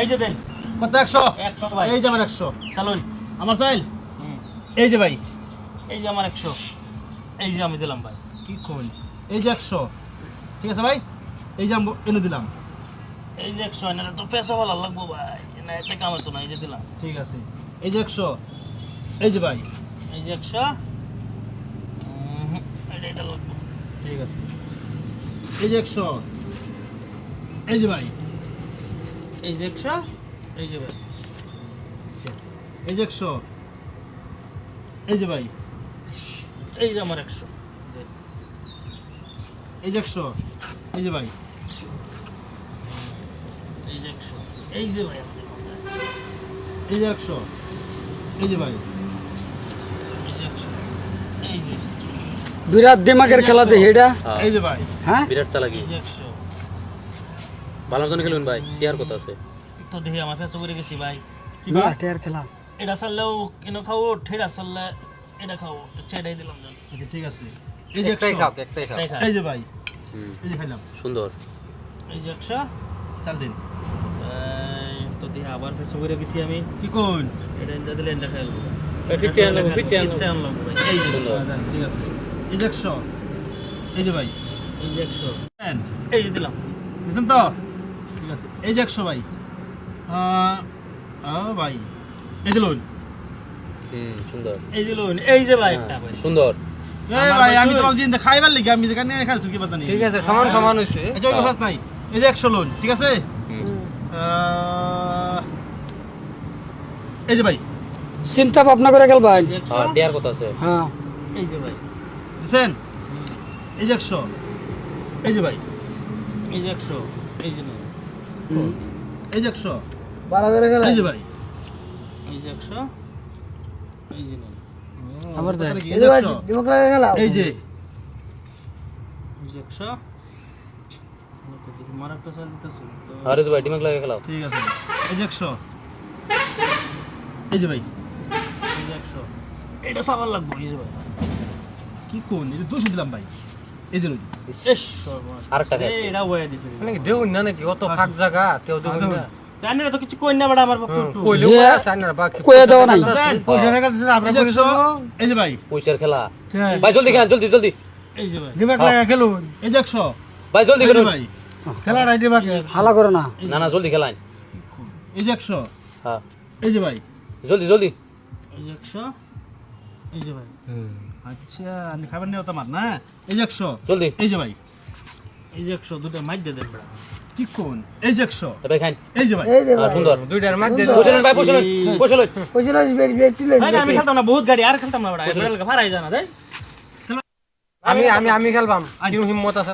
এই যে দেন কত একশো একশো ভাই এই যে আমার একশো চালুন আমার চাইল এই যে ভাই এই যে আমার একশো এই যে আমি দিলাম ভাই কি কোন এই যে একশো ঠিক আছে ভাই এই যে এনে দিলাম এই যে একশো এনে তো পেশা ভালো লাগবো ভাই না এতে কামার তো না এই যে দিলাম ঠিক আছে এই যে একশো এই যে ভাই এই যে একশো উম, এটা এটা লাগবো ঠিক আছে এই যে একশো এই যে ভাই এই যে একশো এই যে ভাই এই যে একশো এই যে ভাই এই যে আমার একশো এই যে একশো এই যে ভাই এই যে একশো এই যে ভাই এই যে একশো এই যে ভাই এই যে একশো এই যে বিরাট দিমাগের খেলা দেখি এটা এই যে ভাই হ্যাঁ বিরাট চালাকি একশো ভালো মতন খেলুন ভাই টিয়ার কথা আছে। তো দেখি আমার ফেসে পড়ে গেছি ভাই। কি ভাই বিরাটের খেলা। এটা চাললেও কেন খাও ঠেড়া চাললে এটা খাও ছেড়াই দিলাম জান। আচ্ছা ঠিক আছে। এই যে একশো। তাই খা। এই যে ভাই এই যে খাইলাম। সুন্দর। এই যে একশো। চাল দিন। তো দেখি আবার ফেসে পড়ে গেছি আমি। কি কোন এটা ইন্দা দিলে এটা খাই লবো এই পিচ্ছে আনলাম, ভাই এই যে আচ্ছা, ঠিক আছে। এই যে একশো। এই যে ভাই। এই যে একশো। এই যে দিলাম। বুঝছেন তো? ঠিক আছে এই যে একশো ভাই ভাই এই যে লোন সুন্দর এই যে লোন এই যে ভাই একটা হ্যাঁ, ভাই সুন্দর এই ভাই ভাই আমি তো- তোমার জিন্দা খাইবার লিগে আমি যেখানে খেলছি কি পাতা নেই ঠিক আছে সমান সমান হয়েছে এই যে ওই নাই এই যে একশো লোন ঠিক আছে এই যে ভাই চিন্তা ভাবনা করে হ্যাঁ কথা আছে হ্যাঁ এই যে ভাই দিচ্ছেন এই যে একশো এই যে ভাই এই যে একশো এই যে লোন হুম। এই যে একশো বাড়া করে খেলা এই যে ভাই এই যে একশো এই যে আবার এই যে একশো এই যে এই যে একশো মার একটা চাল দিতেছো আরে ভাই ডিমাগ লাগে খেলাও ঠিক আছে এই যে একশো এই যে ভাই এই যে একশো এটা সাবার লাগবো এই যে ভাই কি কোন যে দুশো দিলাম ভাই এই যে লোন এস সর্বনাশ। আরেকটা এই, এটা বয়া দিছে মানে কি না নাকি অত ফাঁক জায়গা তেও দেউন না জানি তো কিছু কই না বাড়া আমার বাপ ইয়ে, বাকি নাই পয়সা এই যে ভাই পয়সার খেলা হ্যাঁ। ভাই জলদি জলদি এই যে ভাই দিমাগ লাগা খেলুন এই যে একশো ভাই জলদি এই ভাই খেলা দিমাগে হালা করো না না না জলদি খেলান এই যে একশো হ্যাঁ এই যে ভাই জলদি জলদি এই যে এই যে ভাই। আচ্ছা তোমার না? এই যে একশো। জলদি। এই যে ভাই। এই যে একশো দুটো মাইর দিয়ে দেন বাড়া। কি কোন? এই যে একশো। তবে খান এই যে ভাই। সুন্দর। দুইটার মধ্যে বসেলেন ভাই বসেলেন বসেলেন ভাই না, আমি খেলতাম না বহুত গাড়ি আর খেলতাম না বাড়া। ভাড়াই জানা দেয় আমি আমি আমি খেলবাম। কিন্তু হিম্মত আছে?